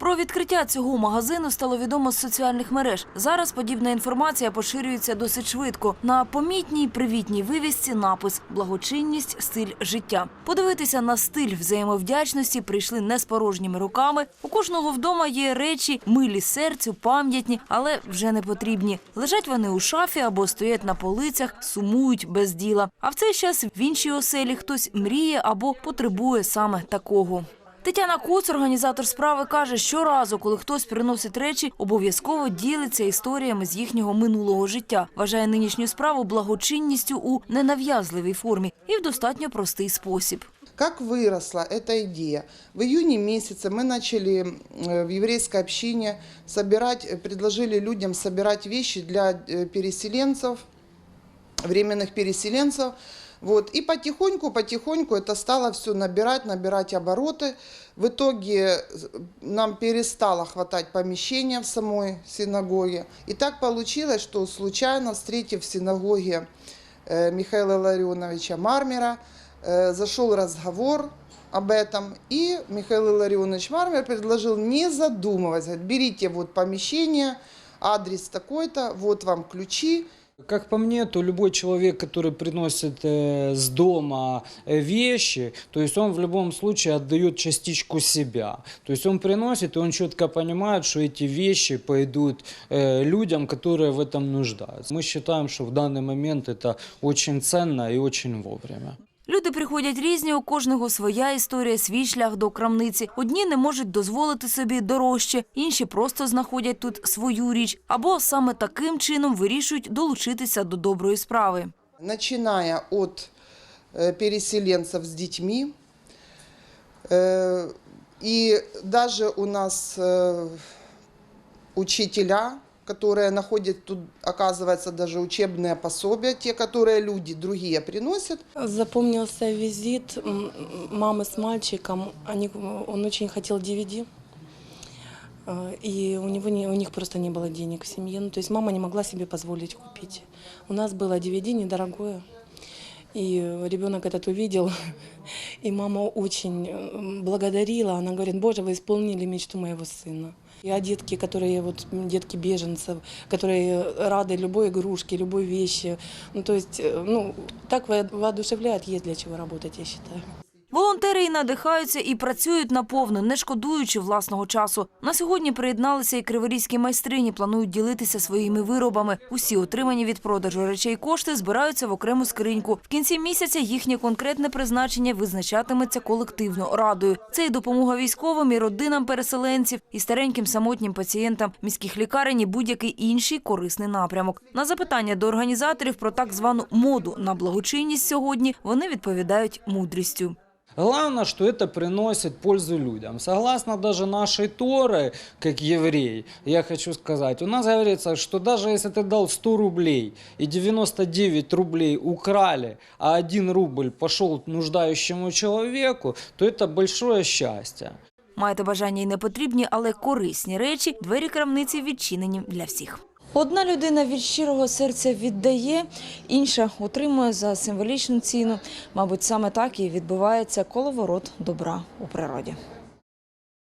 Про відкриття цього магазину стало відомо з соціальних мереж. Зараз подібна інформація поширюється досить швидко. На помітній привітній вивісці напис Благочинність, стиль життя. Подивитися на стиль взаємовдячності прийшли не з порожніми руками. У кожного вдома є речі, милі серцю, пам'ятні, але вже не потрібні. Лежать вони у шафі або стоять на полицях, сумують без діла. А в цей час в іншій оселі хтось мріє або потребує саме такого. Тетяна Куц, організатор справи, каже, щоразу, коли хтось приносить речі, обов'язково ділиться історіями з їхнього минулого життя. Вважає нинішню справу благочинністю у ненав'язливій формі і в достатньо простий спосіб. Как выросла эта идея? В июне месяце мы начали э, в еврейской общине собирать, э, предложили людям собирать вещи для э, переселенцев, временных переселенцев. Вот. И потихоньку, потихоньку это стало все набирать, набирать обороты. В итоге нам перестало хватать помещения в самой синагоге. И так получилось, что случайно, встретив в синагоге э, Михаила Ларионовича Мармера, э, зашел разговор об этом, и Михаил Илларионович Мармер предложил, не задумываясь, берите вот помещение, адрес такой-то, вот вам ключи, Как по мне, то любой человек, который приносит э, с дома э, вещи, то есть он в любом случае отдает частичку себя. То есть он приносит, и он четко понимает, что эти вещи пойдут э, людям, которые в этом нуждаются. Мы считаем, что в данный момент это очень ценно и очень вовремя. Люди приходять різні, у кожного своя історія, свій шлях до крамниці. Одні не можуть дозволити собі дорожче, інші просто знаходять тут свою річ, або саме таким чином вирішують долучитися до доброї справи. начиная от э, переселенцев с детьми. Э, И даже у нас э, учителя, которые находят тут, оказывается, даже учебные пособия, те, которые люди другие приносят. Запомнился визит м, мамы с мальчиком. Они, он очень хотел DVD. э, И у, него не, у них просто не было денег в семье. Ну, то есть мама не могла себе позволить купить. У нас было DVD недорогое. И ребенок этот увидел, и мама очень э, благодарила. Она говорит, Боже, вы исполнили мечту моего сына. И а детки, которые вот м, детки беженцев, которые рады любой игрушке, любой вещи. Ну, то есть, э, ну, так во- воодушевляет, есть для чего работать, я считаю. Волонтери і надихаються, і працюють наповну, не шкодуючи власного часу. На сьогодні приєдналися і криворізькі майстрині, планують ділитися своїми виробами. Усі отримані від продажу речей кошти збираються в окрему скриньку. В кінці місяця їхнє конкретне призначення визначатиметься колективно радою. Це і допомога військовим, і родинам переселенців, і стареньким самотнім пацієнтам міських лікарень і будь-який інший корисний напрямок. На запитання до організаторів про так звану моду на благочинність сьогодні вони відповідають мудрістю. Главное, что это приносит пользу людям. Согласно даже нашей Торы, как еврей, я хочу сказать, у нас говорится, что даже если ты дал 100 рублей и 99 рублей украли, а 1 рубль пошел нуждающему человеку, то это большое счастье. Маєте бажання і не потрібні, але корисні речі. Двері крамниці відчинені для всіх. Одна людина від щирого серця віддає, інша отримує за символічну ціну. Мабуть, саме так і відбувається коловорот добра у природі.